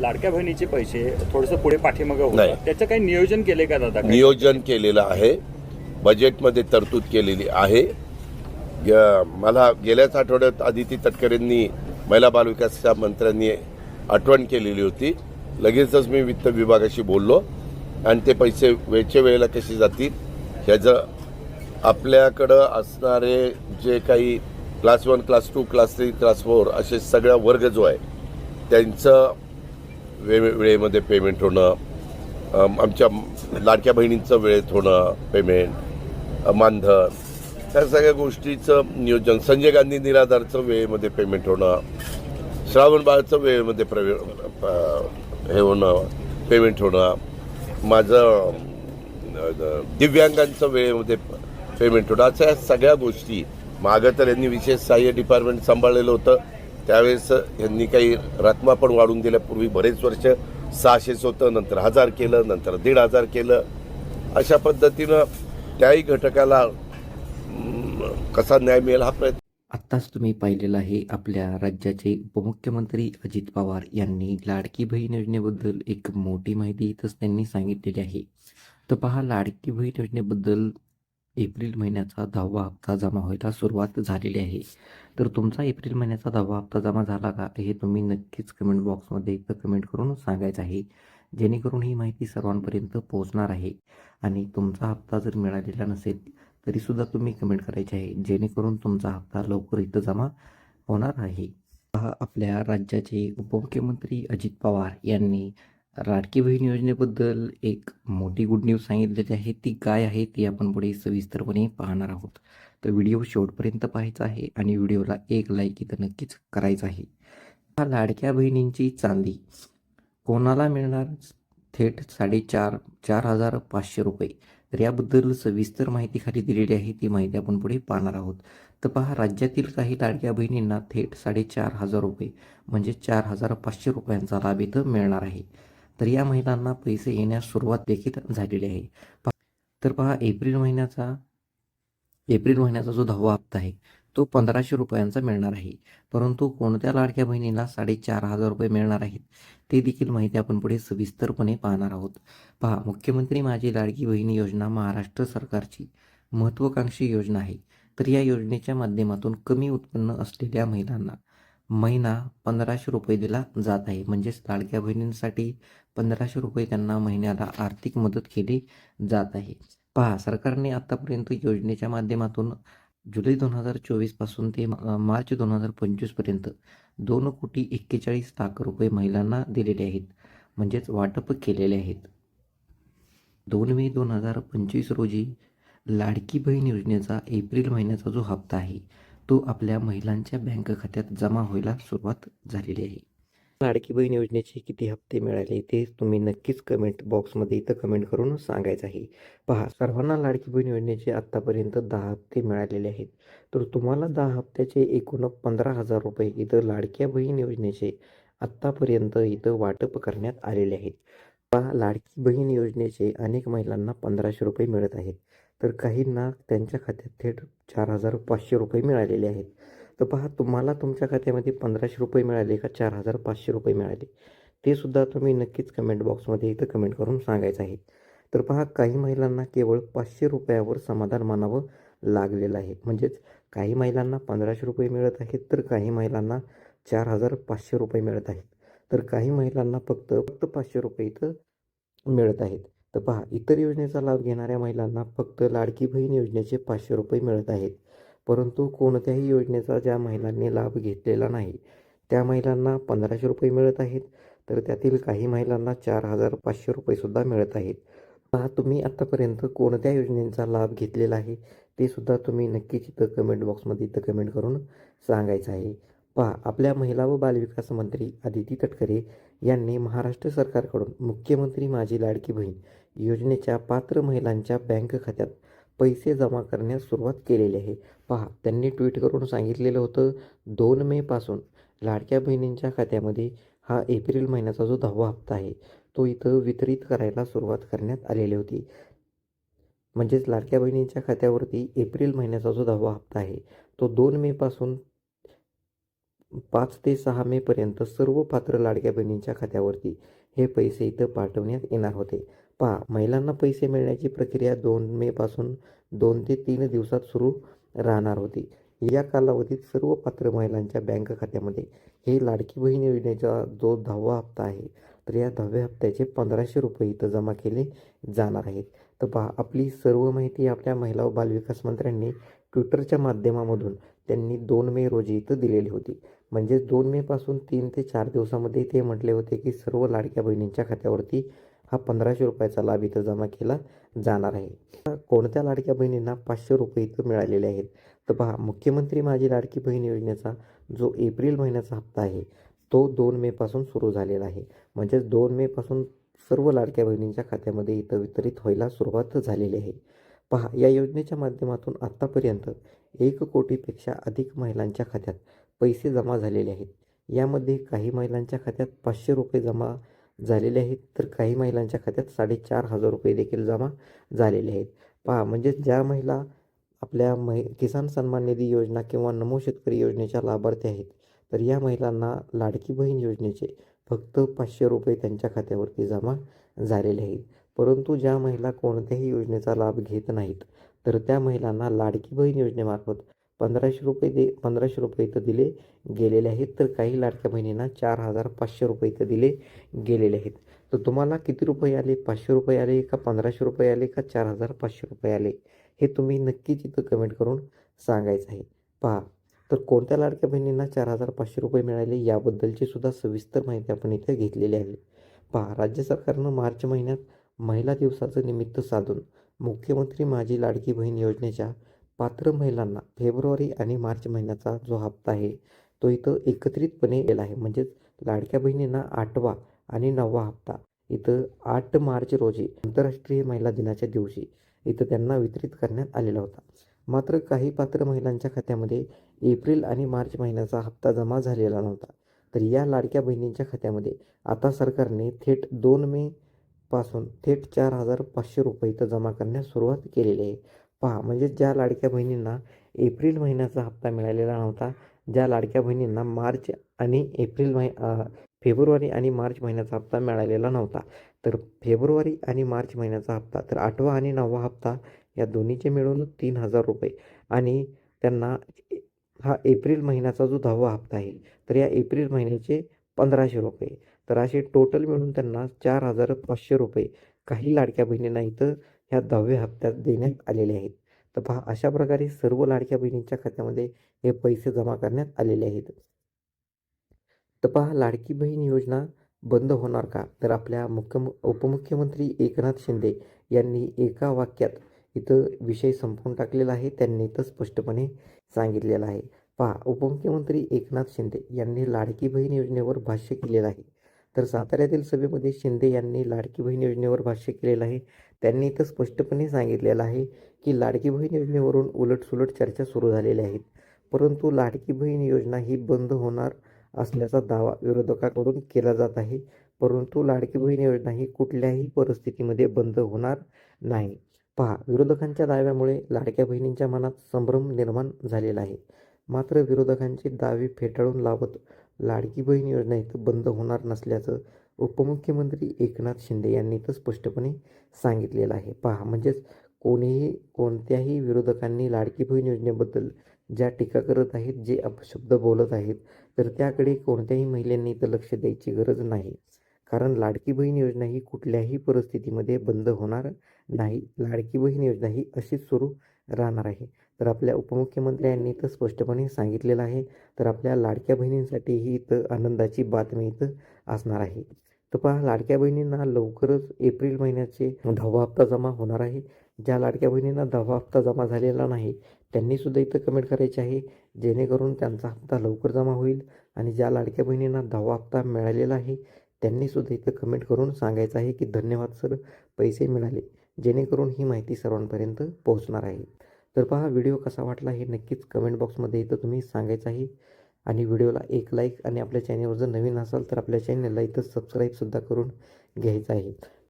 लाडक्या बहिणीचे पैसे थोडस पुढे पाठीमागं नाही. होतं त्याचं काही नियोजन केले का दादा? नियोजन केलेलं आहे. बजेटमध्ये तरतूद केलेली आहे. मला गेल्याच आठवड्यात आदिती तटकरेंनी महिला बालविकासच्या मंत्र्यांनी आठवण केलेली होती. लगेचच मी वित्त विभागाशी बोललो. आणि ते पैसे वेळच्या वेळेला कसे जातील ह्याचं आपल्याकडं असणारे जे काही class one class two class three class four असे सगळा वर्ग जो आहे त्यांचं वे वेळेमध्ये पेमेंट होणं आमच्या लाडक्या बहिणींचं वेळेत होणं पेमेंट मानधन ह्या सगळ्या गोष्टीचं नियोजन संजय गांधी निराधारचं वेळेमध्ये पेमेंट होणं श्रावण बाळचं वेळेमध्ये प्रवे प- हे होणं पेमेंट होणं माझं दिव्यांगांचं वेळेमध्ये पेमेंट होणं अशा या सगळ्या गोष्टी. मागं तर यांनी विशेष सहाय्य डिपार्टमेंट सांभाळलेलं होतं. त्यावेळेस यांनी काही रकमा पण वाढून दिल्या. पूर्वी बरेच वर्ष सहाशेच होतं नंतर हजार केलं नंतर दीड हजार केलं. अशा पद्धतीनं त्याही घटकाला कसा न्याय मिळेल हा प्रयत्न आत्ताच तुम्ही पाहिलेलं आहे आपल्या राज्याचे उपमुख्यमंत्री अजित पवार यांनी लाडकी बहीण योजनेबद्दल एक मोठी माहिती इथंच त्यांनी सांगितलेली आहे. तर पहा लाडकी बहीण योजनेबद्दल एप्रिल महिन्याचा दहावा हप्ता जमा व्हायला सुरुवात झालेली आहे. तर तुमचा एप्रिल महिन्याचा दहावा हप्ता जमा झाला का? हे तुम्ही नक्कीच कमेंट बॉक्समध्ये इथं कमेंट करून सांगायचं आहे. जेणेकरून ही माहिती सर्वांपर्यंत पोहोचणार आहे. आणि तुमचा हप्ता जर मिळालेला नसेल तरीसुद्धा तुम्ही कमेंट करायचे आहे. जेणेकरून तुमचा हप्ता लवकर इथं जमा होणार आहे. आपल्या राज्याचे उपमुख्यमंत्री अजित पवार यांनी लाडकी बहीण योजनेबद्दल एक मोठी गुड न्यूज सांगितलेली आहे. ती काय आहे ती आपण पुढे सविस्तरपणे पाहणार आहोत. तर व्हिडिओ शेवटपर्यंत पाहायचा आहे आणि व्हिडिओला एक लाईक इथं नक्कीच करायचं आहे. हा लाडक्या बहिणींची चांदी. कोणाला मिळणार? थेट साडेचार चार हजार पाचशे रुपये. तर याबद्दल सविस्तर माहिती खाली दिलेली आहे. ती माहिती आपण पुढे पाहणार आहोत. तर पहा राज्यातील काही लाडक्या बहिणींना थेट साडेचार हजार रुपये म्हणजे चार हजार पाचशे रुपयांचा लाभ इथं मिळणार आहे. तर या महिलांना पैसे येण्यास सुरुवात देखील झालेली आहे. तर पहा एप्रिल महिन्याचा एप्रिल महिन्याचा जो दहावा हप्ता आहे तो पंधराशे रुपयांचा मिळणार आहे. परंतु कोणत्या लाडक्या बहिणीला साडेचार हजार रुपये मिळणार आहेत ते देखील माहिती आपण पुढे सविस्तरपणे पाहणार आहोत. पहा मुख्यमंत्री माझी लाडकी बहिणी योजना महाराष्ट्र सरकारची महत्त्वाकांक्षी योजना आहे. तर या योजनेच्या माध्यमातून कमी उत्पन्न असलेल्या महिलांना महिना पंधराशे रुपये दिला जात आहे. म्हणजेच लाडक्या बहिणींसाठी पंधराशे रुपये त्यांना महिन्याला आर्थिक मदत केली जात आहे. पहा सरकारने आत्तापर्यंत योजनेच्या माध्यमातून जुलै दोन हजार चोवीसपासून ते मार्च दोन हजार पंचवीसपर्यंत दोन कोटी एक्केचाळीस लाख रुपये महिलांना दिलेले आहेत. म्हणजेच वाटप केलेले आहेत. दोन मे दोन हजार पंचवीस रोजी लाडकी बहीण योजनेचा एप्रिल महिन्याचा जो हप्ता आहे तो आपल्या महिलांच्या बँक खात्यात जमा व्हायला सुरुवात झालेली आहे. लाडकी बहीण योजनेचे किती हप्ते मिळाले ते तुम्ही नक्कीच कमेंट बॉक्समध्ये इथं कमेंट करून सांगायचं आहे. पहा सर्वांना लाडकी बहीण योजनेचे आत्तापर्यंत दहा हप्ते मिळालेले आहेत. तर तुम्हाला दहा हप्त्याचे एकूण पंधरा हजार रुपये इथं लाडक्या बहीण योजनेचे आत्तापर्यंत इथं वाटप करण्यात आलेले आहेत. पहा लाडकी बहीण योजनेचे अनेक महिलांना पंधराशे रुपये मिळत आहेत. तर काहींना त्यांच्या खात्यात थेट चार हजार पाचशे रुपये मिळालेले आहेत. तर पहा तुम्हाला तुमच्या खात्यामध्ये पंधराशे रुपये मिळाले का चार हजार पाचशे रुपये मिळाले? ते सुद्धा तुम्ही नक्कीच कमेंट बॉक्समध्ये इथं कमेंट करून सांगायचं आहे. तर पहा काही महिलांना केवळ पाचशे रुपयावर समाधान मानावं लागलेलं आहे. म्हणजेच काही महिलांना पंधराशे रुपये मिळत आहेत तर काही महिलांना चार हजार पाचशे रुपये मिळत आहेत. तर काही महिलांना फक्त फक्त पाचशे रुपये इथं मिळत आहेत. तर पहा इतर योजनेचा लाभ घेणाऱ्या महिलांना फक्त लाडकी बहीण योजनेचे पाचशे रुपये मिळत आहेत. परंतु कोणत्याही योजनेचा ज्या महिलांनी लाभ घेतलेला नाही त्या महिलांना पंधराशे रुपये मिळत आहेत. तर त्यातील काही महिलांना चार हजार पाचशे रुपयेसुद्धा मिळत आहेत. पहा तुम्ही आत्तापर्यंत कोणत्या योजनेचा लाभ घेतलेला आहे ते सुद्धा तुम्ही नक्कीच इथं कमेंट बॉक्समध्ये इथं कमेंट करून सांगायचं आहे. पहा आपल्या महिला व बालविकास मंत्री आदिती तटकरे यांनी महाराष्ट्र सरकारकडून मुख्यमंत्री माझी लाडकी बहीण योजनेच्या पात्र महिलांच्या बँक खात्यात पैसे जमा करण्यास सुरुवात केलेली आहे. पहा त्यांनी ट्विट करून सांगितलेलं होतं दोन मेपासून लाडक्या बहिणींच्या खात्यामध्ये हा एप्रिल महिन्याचा जो दहावा हप्ता आहे तो इथं वितरित करायला सुरुवात करण्यात आलेली होती. म्हणजेच लाडक्या बहिणींच्या खात्यावरती एप्रिल महिन्याचा जो दहावा हप्ता आहे तो दोन मेपासून पाच ते सहा मेपर्यंत सर्व पात्र लाडक्या बहिणींच्या खात्यावरती हे पैसे इथं पाठवण्यात येणार होते. पहा महिलांना पैसे मिळण्याची प्रक्रिया दोन मेपासून दोन ते तीन दिवसात सुरू राहणार होती. या कालावधीत सर्व पात्र महिलांच्या बँक खात्यामध्ये हे लाडकी बहीण योजनेचा जो दहावा हप्ता आहे तर या दहाव्या हप्त्याचे पंधराशे रुपये इथं जमा केले जाणार आहेत. तर पहा आपली सर्व माहिती आपल्या महिला व बालविकास मंत्र्यांनी ट्विटरच्या माध्यमामधून त्यांनी दोन मे रोजी इथं दिलेली होती. म्हणजेच दोन मेपासून तीन ते चार दिवसामध्ये ते म्हटले होते की सर्व लाडक्या बहिणींच्या खात्यावरती हा पंधराशे रुपयाचा लाभ इथं जमा केला जाणार आहे. कोणत्या लाडक्या बहिणींना पाचशे रुपये इथं मिळालेले आहेत? तर पहा मुख्यमंत्री माझी लाडकी बहीण योजनेचा जो एप्रिल महिन्याचा हप्ता आहे तो दोन मेपासून सुरू झालेला आहे. म्हणजेच दोन मेपासून सर्व लाडक्या बहिणींच्या खात्यामध्ये इथं वितरित व्हायला सुरुवात झालेली आहे. पहा या योजनेच्या माध्यमातून आत्तापर्यंत एक कोटीपेक्षा अधिक महिलांच्या खात्यात पैसे जमा झालेले आहेत. यामध्ये काही महिलांच्या खात्यात पाचशे रुपये जमा झालेले आहेत. तर काही महिलांच्या खात्यात साडेचार हजार रुपये देखील जमा झालेले आहेत. पहा म्हणजे ज्या महिला आपल्या महि किसान सन्मान निधी योजना किंवा नमो शेतकरी योजनेच्या लाभार्थी आहेत तर या महिलांना लाडकी बहीण योजनेचे फक्त पाचशे रुपये त्यांच्या खात्यावरती जमा झालेले आहेत. परंतु ज्या महिला कोणत्याही योजनेचा लाभ घेत नाहीत तर त्या महिलांना लाडकी बहीण योजनेमार्फत पंधराशे रुपये दे पंधराशे रुपये इथं दिले गेलेले आहेत. तर काही लाडक्या बहिणींना चार हजार पाचशे रुपये इथं दिले गेलेले आहेत. तर तुम्हाला किती रुपये आले? पाचशे रुपये आले का पंधराशे रुपये आले का चार हजार पाचशे रुपये आले? हे तुम्ही नक्कीच इथं कमेंट करून सांगायचं आहे. पहा तर कोणत्या लाडक्या बहिणींना चार हजार पाचशे रुपये मिळाले याबद्दलची सुद्धा सविस्तर माहिती आपण इथे घेतलेली आहे. पहा राज्य सरकारनं मार्च महिन्यात महिला दिवसाचं निमित्त साधून मुख्यमंत्री माझी लाडकी बहीण योजनेच्या पात्र महिलांना फेब्रुवारी आणि मार्च महिन्याचा जो हप्ता आहे तो इथं एकत्रितपणे गेला आहे. म्हणजेच लाडक्या बहिणींना आठवा आणि नववा हप्ता. इथं आठ मार्च रोजी आंतरराष्ट्रीय महिला दिनाच्या दिवशी इथं त्यांना वितरित करण्यात आलेला होता. मात्र काही पात्र महिलांच्या खात्यामध्ये एप्रिल आणि मार्च महिन्याचा हप्ता जमा झालेला नव्हता. तर या लाडक्या बहिणींच्या खात्यामध्ये आता सरकारने थेट दोन मे पासून थेट चार हजार पाचशे रुपये इथं जमा करण्यास सुरुवात केलेली आहे. पहा म्हणजे ज्या लाडक्या बहिणींना एप्रिल महिन्याचा हप्ता मिळालेला नव्हता ज्या लाडक्या बहिणींना मार्च आणि एप्रिल महि फेब्रुवारी आणि मार्च महिन्याचा हप्ता मिळालेला नव्हता तर फेब्रुवारी आणि मार्च महिन्याचा हप्ता तर आठवा आणि नववा हप्ता या दोन्हीचे मिळून तीन हजार रुपये. आणि त्यांना हा एप्रिल महिन्याचा जो दहावा हप्ता आहे तर या एप्रिल महिन्याचे पंधराशे रुपये. तर असे टोटल मिळून त्यांना चार हजार पाचशे रुपये. काही लाडक्या बहिणींना इथं ह्या दहाव्या हप्त्यात देण्यात आलेले आहेत. तर पहा अशा प्रकारे सर्व लाडक्या बहिणींच्या खात्यामध्ये हे पैसे जमा करण्यात आलेले आहेत. तर पहा लाडकी बहीण योजना बंद होणार का? तर आपल्या मुख्य उपमुख्यमंत्री एकनाथ शिंदे यांनी एका वाक्यात इथं विषय संपवून टाकलेला आहे. त्यांनी इथं स्पष्टपणे सांगितलेलं आहे. पहा उपमुख्यमंत्री एकनाथ शिंदे यांनी लाडकी बहीण योजनेवर भाष्य केलेलं आहे. तर साताऱ्यातील सभेमध्ये शिंदे यांनी लाडकी बहीण योजनेवर भाष्य केलेलं आहे. त्यांनी इथं स्पष्टपणे सांगितलेलं आहे की लाडकी बहीण योजनेवरून उलटसुलट चर्चा सुरू झालेल्या आहेत. परंतु लाडकी बहीण योजना ही बंद होणार असल्याचा दावा विरोधकाकडून केला जात आहे. परंतु लाडकी बहीण योजना ही कुठल्याही परिस्थितीमध्ये बंद होणार नाही. पहा विरोधकांच्या दाव्यामुळे लाडक्या बहिणींच्या मनात संभ्रम निर्माण झालेला आहे. मात्र विरोधकांची दावे फेटाळून लावत लाडकी बहीण योजना इथं बंद होणार नसल्याचं उपमुख्यमंत्री एकनाथ शिंदे यांनी इथं स्पष्टपणे सांगितलेलं आहे. पहा म्हणजेच कोणीही कोणत्याही विरोधकांनी लाडकी बहीण योजनेबद्दल ज्या टीका करत आहेत जे अपशब्द बोलत आहेत तर त्याकडे कोणत्याही महिलांनी इथं लक्ष द्यायची गरज नाही. कारण लाडकी बहीण योजना ही कुठल्याही परिस्थितीमध्ये बंद होणार नाही. लाडकी बहीण योजना ही अशीच सुरू राहणार आहे. तर आपल्या उपमुख्यमंत्र्यांनी इथं स्पष्टपणे सांगितलेलं आहे. तर आपल्या लाडक्या बहिणींसाठी ही इथं आनंदाची बातमी इथं असणार आहे. तर पहा लाडक्या बहिणींना लवकरच एप्रिल महिन्याचे दहावा हप्ता जमा होणार आहे. ज्या लाडक्या बहिणींना दहावा हप्ता जमा झालेला नाही त्यांनी सुद्धा इथं कमेंट करायची आहे. जेणेकरून त्यांचा हप्ता लवकर जमा होईल आणि ज्या लाडक्या बहिणींना दहावा हप्ता मिळालेला आहे त्यांनी सुद्धा इथं कमेंट करून सांगायचं आहे की धन्यवाद सर. पैसे मिळाले. जेणेकरून ही माहिती सर्वांपर्यंत पोहोचणार आहे. तर पहा व्हिडिओ कसा वाटला हे नक्कीच कमेंट बॉक्समध्ये इथं तुम्ही सांगायचं आहे आणि व्हिडिओला एक लाईक आणि आपल्या चॅनलवर जर नवीन असाल तर आपल्या चॅनलला इथं सबस्क्राईबसुद्धा करून घ्यायचं आहे